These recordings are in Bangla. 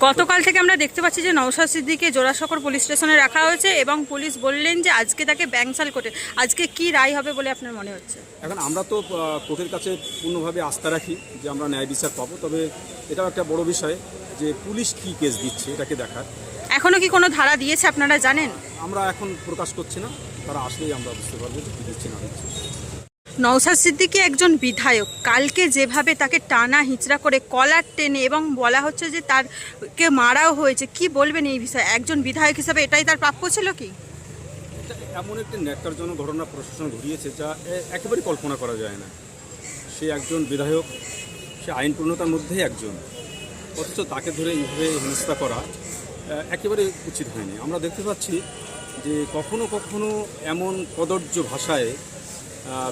গতকাল থেকে আমরা দেখতে পাচ্ছি যে নওশাদ সিদ্দিকে জোড়াসাঁকর পুলিশ স্টেশনে রাখা হয়েছে এবং পুলিশ বললেন যে আজকে তাকে ব্যাংসাল কোর্টে আজকে কি রায় হবে বলে আপনার মনে হচ্ছে? এখন আমরা তো কোর্টের কাছে পূর্ণভাবে আস্থা রাখি যে আমরা ন্যায় বিচার পাবো তবে এটাও একটা বড় বিষয় যে পুলিশ কি কেস দিচ্ছে এটাকে দেখার। এখনও কি কোনো ধারা দিয়েছে আপনারা জানেন? আমরা এখন প্রকাশ করছি না তারা আসলেই আমরা বুঝতে পারব যে কী দিচ্ছে না দিচ্ছে। নওশাদ সিদ্দিকি একজন বিধায়ক। কালকে যেভাবে তাকে টানা হিচড়া করে কলার টেনে এবং বলা হচ্ছে যে তারকে মারাও হয়েছে, কি বলবেন এই বিষয়ে? একজন বিধায়ক হিসাবে এটাই তার প্রাপ্য ছিল কি? এমন একটি ন্যাক্কারজনক ঘটনা প্রশাসন ঘটিয়েছে যা এ- একেবারেই কল্পনা করা যায় না। সে একজন বিধায়ক, সে আইন পূর্ণতার মধ্যেই একজন। অথচ তাকে ধরে এইভাবে হেনস্থা করা একেবারে উচিত হয়নি। আমরা দেখতে পাচ্ছি যে কখনো কখনো এমন কদর্য ভাষায়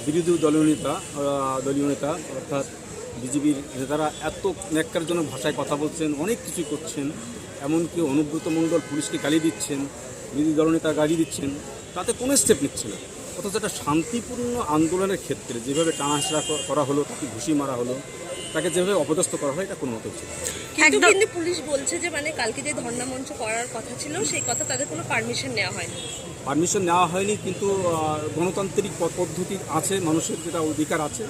বিরোধী দলীয় নেতা দলীয় নেতা, অর্থাৎ বিজেপির নেতারা এত ন্যাক্কারজনক ভাষায় কথা বলছেন, অনেক কিছু করছেন, এমনকি অনুব্রত মণ্ডল পুলিশকে গালি দিচ্ছেন, বিরোধী দলনেতা গালি দিচ্ছেন, তাতে কোনো স্টেপ নিচ্ছে না। অথচ একটা শান্তিপূর্ণ আন্দোলনের ক্ষেত্রে যেভাবে টানাহাসড়া করা হলো তাকে ঘুষি মারা হলো তাকে যেভাবে অপদস্থ করা হয় এটা কোনো মতো উচিত কিন্তু কিন্তু পুলিশ বলছে যে মানে কালকে যে ধর্ণা মঞ্চ করার কথা ছিল সেই কথা তাদের কোনো পারমিশন নেওয়া হয়নি। পারমিশন নেওয়া হয়নি কিন্তু গণতান্ত্রিক প- পদ্ধতি আছে মানুষের যেটা অধিকার আছে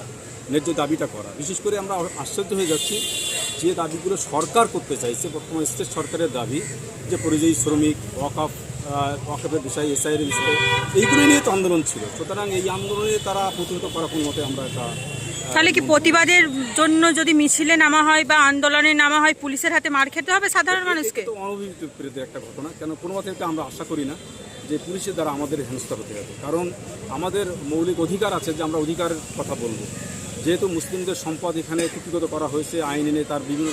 ন্যায্য দাবিটা করা। বিশেষ করে আমরা আশ্চর্য হয়ে যাচ্ছি যে দাবিগুলো সরকার করতে চাইছে বর্তমান স্টেট সরকারের দাবি যে পরিযায়ী শ্রমিক ওয়াকআপ ওয়াকআপের বিষয় এসআইয়ের বিষয় এইগুলো নিয়ে তো আন্দোলন ছিল। সুতরাং এই আন্দোলনে তারা প্রতিহত করা কোনো মতে আমরা এটা আহ, তাহলে কি প্রতিবাদের জন্য যদি মিছিলে নামা হয় বা আন্দোলনে নামা হয় পুলিশের হাতে মার খেতে হবে সাধারণ মানুষকে? অনভিপ্রেত একটা ঘটনা। কেন কোনো মতে আমরা আশা করি না যে পুলিশের দ্বারা আমাদের হেনস্থা হতে হবে। কারণ আমাদের মৌলিক অধিকার আছে যে আমরা অধিকারের কথা বলব। যেহেতু মুসলিমদের সম্পদ এখানে কুপিগত করা হয়েছে আইন এনে তার বিভিন্ন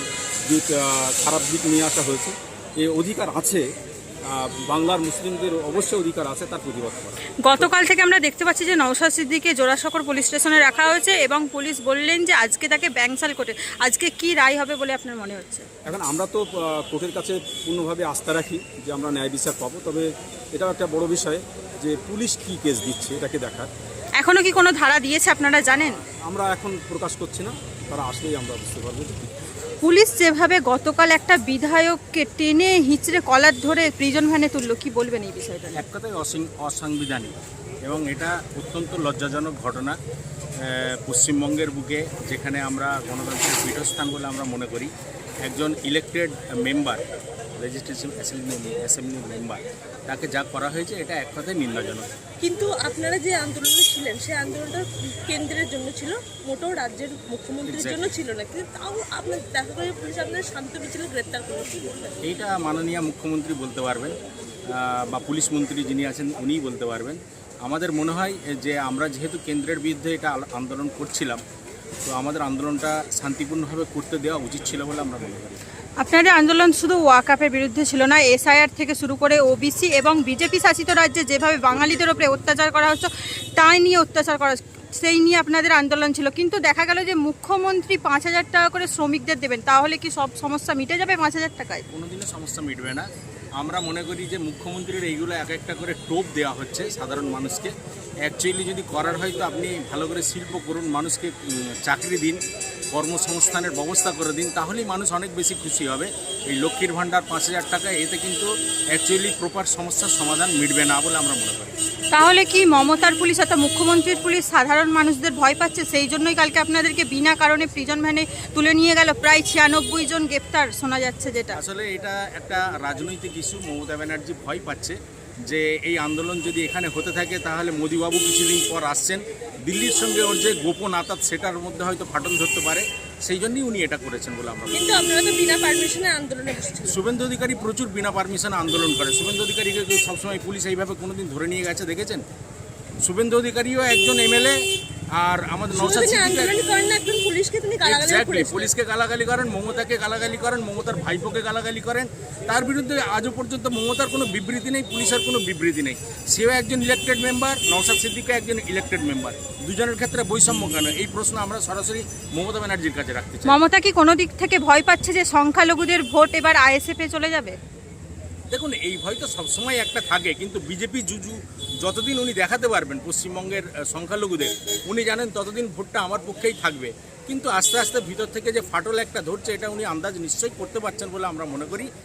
দিক খারাপ দিক নিয়ে আসা হয়েছে। এই অধিকার আছে বাংলার মুসলিমদের অবশ্যই অধিকার আছে তার প্রতিবাদ করা গতকাল থেকে আমরা দেখতে পাচ্ছি যে নওশাদ সিদ্দিকে জোড়াসাঁকর পুলিশ স্টেশনে রাখা হয়েছে এবং পুলিশ বললেন যে আজকে তাকে ব্যাংসাল কোর্টে আজকে কি রায় হবে বলে আপনার মনে হচ্ছে? এখন আমরা তো কোর্টের কাছে পূর্ণভাবে আস্থা রাখি যে আমরা ন্যায় বিচার পাবো তবে এটাও একটা বড় বিষয় যে পুলিশ কি কেস দিচ্ছে এটাকে দেখার। এখনও কি কোনো ধারা দিয়েছে আপনারা জানেন? আমরা এখন প্রকাশ করছি না তারা আসলেই আমরা বুঝতে পারব পুলিশ যেভাবে গতকাল একটা বিধায়ককে টেনে হিচড়ে কলার ধরে প্রিজন ভ্যানে তুললো, কি বলবেন এই বিষয়টা এক কথায় অসিং- অসাংবিধানিক এবং এটা অত্যন্ত লজ্জাজনক ঘটনা। পশ্চিমবঙ্গের বুকে যেখানে আমরা গণতন্ত্রের পীঠস্থান বলে আমরা মনে করি, একজন elected member legislative assembly assembly member তাকে যা করা হয়েছে এটা এক কথায় নিন্দাজনক। কিন্তু আপনারা যে আন্দোলনে ছিলেন সেই আন্দোলনটা কেন্দ্রের জন্য ছিল? মোটেও রাজ্যের মুখ্যমন্ত্রীর. জন্য ছিল না কিন্তু তাও আপনার দেখা করে পুলিশ আপনার শান্ত মিছিলে গ্রেপ্তার করল কি বলবেন এইটা মাননীয় মুখ্যমন্ত্রী বলতে পারবেন বা পুলিশ মন্ত্রী যিনি আছেন উনিই বলতে পারবেন। আমাদের মনে হয় যে আমরা যেহেতু কেন্দ্রের বিরুদ্ধে এটা আন্দোলন করছিলাম তো আমাদের আন্দোলনটা শান্তিপূর্ণভাবে করতে দেওয়া উচিত ছিল বলে আমরা মনে করি। আপনাদের আন্দোলন শুধু ওয়াকাপের বিরুদ্ধে ছিল না, এসআইআর থেকে শুরু করে ওবিসি এবং বিজেপি শাসিত রাজ্যে যেভাবে বাঙালিদের ওপরে অত্যাচার করা হচ্ছে, তাই নিয়ে অত্যাচার করা সেই নিয়ে আপনাদের আন্দোলন ছিল। কিন্তু দেখা গেল যে মুখ্যমন্ত্রী পাঁচ হাজার টাকা করে শ্রমিকদের দেবেন, তাহলে কি সব সমস্যা মিটে যাবে পাঁচ হাজার টাকায়? কোনোদিনও সমস্যা মিটবে না। আমরা মনে করি যে মুখ্যমন্ত্রীর এইগুলো এক একটা করে টোপ দেওয়া হচ্ছে সাধারণ মানুষকে। অ্যাকচুয়ালি যদি করার হয় তো আপনি ভালো করে শিল্প করুন, মানুষকে চাকরি দিন। কর্মসংস্থানের ব্যবস্থা করে দিন তাহলেই মানুষ অনেক বেশি খুশি হবে। এই লক্ষ্মীর ভাণ্ডার পাঁচ হাজার টাকা এতে কিন্তু অ্যাকচুয়ালি প্রপার সমস্যার সমাধান মিটবে না বলে আমরা মনে করি। তাহলে কি মমতার পুলিশ অর্থাৎ মুখ্যমন্ত্রীর পুলিশ সাধারণ মানুষদের ভয় পাচ্ছে? সেই জন্যই কালকে আপনাদেরকে বিনা কারণে প্রিজন ভ্যানে তুলে নিয়ে গেল। প্রায় ছিয়ানব্বই জন গ্রেপ্তার শোনা যাচ্ছে যেটা। আসলে এটা একটা রাজনৈতিক ইস্যু মমতা ব্যানার্জি ভয় পাচ্ছে। যে এই আন্দোলন যদি এখানে হতে থাকে তাহলে মোদিবাবু কিছুদিন পর আসছেন। দিল্লির সঙ্গে ওর যে গোপন আতাত সেটার মধ্যে হয়তো ফাটল ধরতে পারে। সেই জন্যই উনি এটা করেছেন বলে আমরা কিন্তু আপনারা তো বিনা পারমিশনে আন্দোলনে শুভেন্দু অধিকারী প্রচুর বিনা পারমিশনে আন্দোলন করে। শুভেন্দু অধিকারীকে সবসময় পুলিশ এইভাবে কোনোদিন ধরে নিয়ে গেছে দেখেছেন? শুভেন্দু অধিকারীও একজন এমএলএ আর আমাদের শুধু নৌসাদ তিনি সিদ্দিকী আন্দোলনই করেন না একজন পুলিশকে তিনি গালাগালি এক্স্যাক্টলি পুলিশকে গালাগালি করেন মমতাকে গালাগালি করেন মমতার ভাইপোকে গালাগালি করেন। তার বিরুদ্ধে আজও পর্যন্ত মমতার কোনো বিবৃতি নেই পুলিশের কোনো বিবৃতি নেই। সেও একজন ইলেক্টেড মেম্বার নওসাদ সিদ্দিকও একজন ইলেক্টেড মেম্বার দুজনের ক্ষেত্রে বৈষম্য কেন? এই প্রশ্ন আমরা সরাসরি মমতা ব্যানার্জির কাছে রাখতে চাই। মমতা কি কোনো দিক থেকে ভয় পাচ্ছে যে সংখ্যালঘুদের ভোট এবার আইএসএফে চলে যাবে? দেখুন এই ভয় তো সবসময় একটা থাকে কিন্তু বিজেপি জুজু যতদিন উনি দেখাতে পারবেন পশ্চিমবঙ্গের সংখ্যালঘুদের, উনি জানেন ততদিন ভোটটা আমার পক্ষেই থাকবে। কিন্তু আস্তে আস্তে ভিতর থেকে যে ফাটল একটা ধরছে, এটা উনি আন্দাজ নিশ্চয়ই করতে পারছেন বলে আমরা মনে করি।